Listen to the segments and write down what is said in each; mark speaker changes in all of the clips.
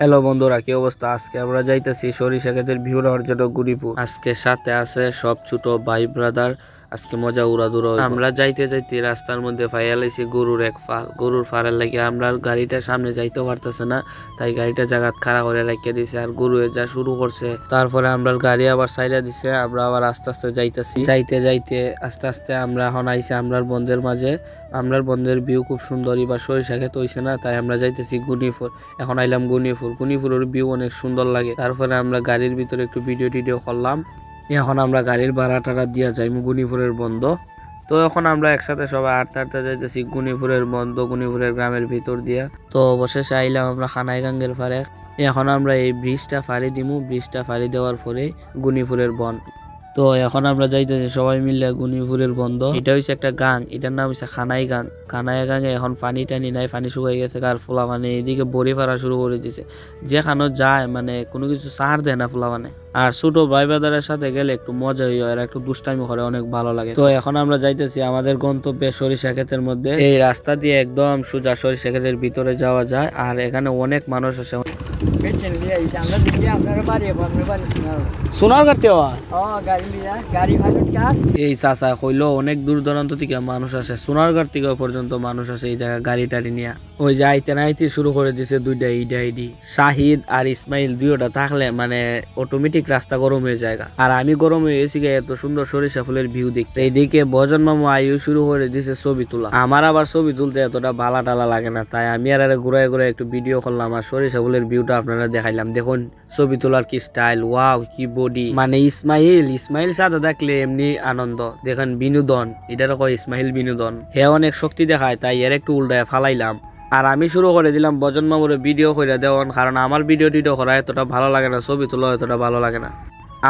Speaker 1: Hello বন্ধুরা, কি অবস্থা? আজকে আমরা যাইতেছি সরিষা ক্ষেতের ভিউ নেওয়ার জন্য গুড়িপুর। আজকে সাথে আছে সব ছোট ভাই ব্রাদার আজকে মজা হইবো। আমরা যাইতে যাইতে রাস্তার মধ্যে ফাইয়ালাইছি গরুর এক ফাল, গরুর ফাড়ের লাগে আমরা গাড়িটা সামনে যাইতে পারতেছে না, তাই গাড়িটা জায়গা খাড়া করে রাখিয়ে দিছে আর গরু যা শুরু করছে। তারপরে আমরা গাড়ি আবার সাইডে দিছে, আমরা আবার আস্তে আস্তে যাইতেছি। যাইতে যাইতে আস্তে আস্তে আমরা এখন আমরার বন্ধের মাঝে। আমরার বন্ধের ভিউ খুব সুন্দর এবার সরিষা হইছে না, তাই আমরা যাইতেছি গুনিপুর এখন আইলাম গুনিপুর গুনিপুরের ভিউ অনেক সুন্দর লাগে। তারপরে আমরা গাড়ির ভিতরে একটু ভিডিও টিডিও করলাম। এখন আমরা গাড়ির ভাড়া টাড়া দিয়া যাই গুণীপুরের বন্ধ। তো এখন আমরা একসাথে সবাই আটতে আটতে যাইতেছি গুণীপুরের বন্ধ, গুণীপুরের গ্রামের ভিতর দিয়া। তো অবশেষে আইলাম আমরা খানাইগাঙ্গের ফারে। এখন আমরা এই ব্রিজটা ফাড়ি দিমু, ব্রিজটা ফাড়ি দেওয়ার পরে গুণীপুরের বন। তো এখন আমরা যাইতেছি সবাই মিলে গুনিপুরের বন্ধ। এটা হচ্ছে একটা গাং, এটার নাম হচ্ছে খানাই গাং। খানাই গাঙে এখন পানি টানি নাই, পানি শুকাই গেছে আর ফোলা মানে এইদিকে বড়ি ফাড়া শুরু করে দিছে। যেখানে যায় মানে কোনো কিছু সার দেয় না ফোলা মানে আর ছোট ভাই ব্রাদারের সাথে গেলে একটু মজা হই আর একটু দুষ্টামি করে, অনেক ভালো লাগে। তো এখন আমরা যাইতেছি আমাদের গন্তব্যে সরিষা ক্ষেতের মধ্যে। এই রাস্তা দিয়ে একদম সোজা সরিষা ক্ষেতের ভিতরে যাওয়া যায়। আর এখানে অনেক মানুষ আছে
Speaker 2: এই
Speaker 1: চাচা কইলো অনেক দূর দূরান্ত থেকে মানুষ আসে সোনারগড় থেকে পর্যন্ত মানুষ আসে এই গাড়ি টাড়ি নিয়ে। ওই যে আইতে না শুরু করে দিছে দুইটা ইডা ইডি শাহিদ আর ইসমাইল দুইটা থাকলে মানে অটোমেটিক রাস্তা গরম হয়ে যায় আর আমি গরম হয়ে গেছি এত সুন্দর সরিষা ফুলের ভিউ দেখতে। এইদিকে ভজন মামু আয়ু শুরু করে দিছে ছবি তোলা। আমার আবার ছবি তুলতে এতটা বালা টালা লাগে না তাই আমি আর আরে ঘুরায় ঘুরায় একটু ভিডিও করলাম আর সরিষা ফুলের ভিউটা আপনারা দেখাইলাম। দেখুন, ছবি তোলার কি স্টাইল ওয়াও কি বডি মানে ইসমাইল ইসমাইল সাদা দেখলে এমনি আনন্দ। দেখেন, বিনোদন। এটার কয় ইসমাইল বিনোদন। হে অনেক শক্তি দেখায়, তাই এর একটু উল্টায় ফালাইলাম। আর আমি শুরু করে দিলাম বজন মামুরে ভিডিও করে দেওয়ান কারণ আমার ভিডিও টিডিও করা এতটা ভালো লাগে না, ছবি তোলা এতটা ভালো লাগে না।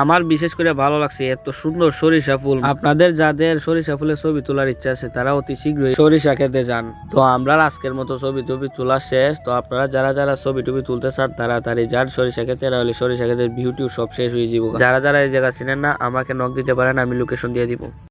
Speaker 1: আমার বিশেষ করে ভালো লাগছে, এত সুন্দর সরিষা ফুল। আপনাদের যাদের সরিষা ফুলের ছবি তোলার ইচ্ছা আছে, তারা অতি শীঘ্রই সরিষা খেতে যান। তো আমরা আজকের মতো ছবি টবি তোলা শেষ। তো আপনারা যারা যারা ছবি টবি তুলতে চান, তাড়াতাড়ি যান সরিষা খেতে হলে সরিষা খেতে ভিউটিও সব শেষ হয়ে যাব। যারা যারা এই জায়গা চিনেন না, আমাকে নক দিতে পারেন, আমি লোকেশন দিয়ে দিব।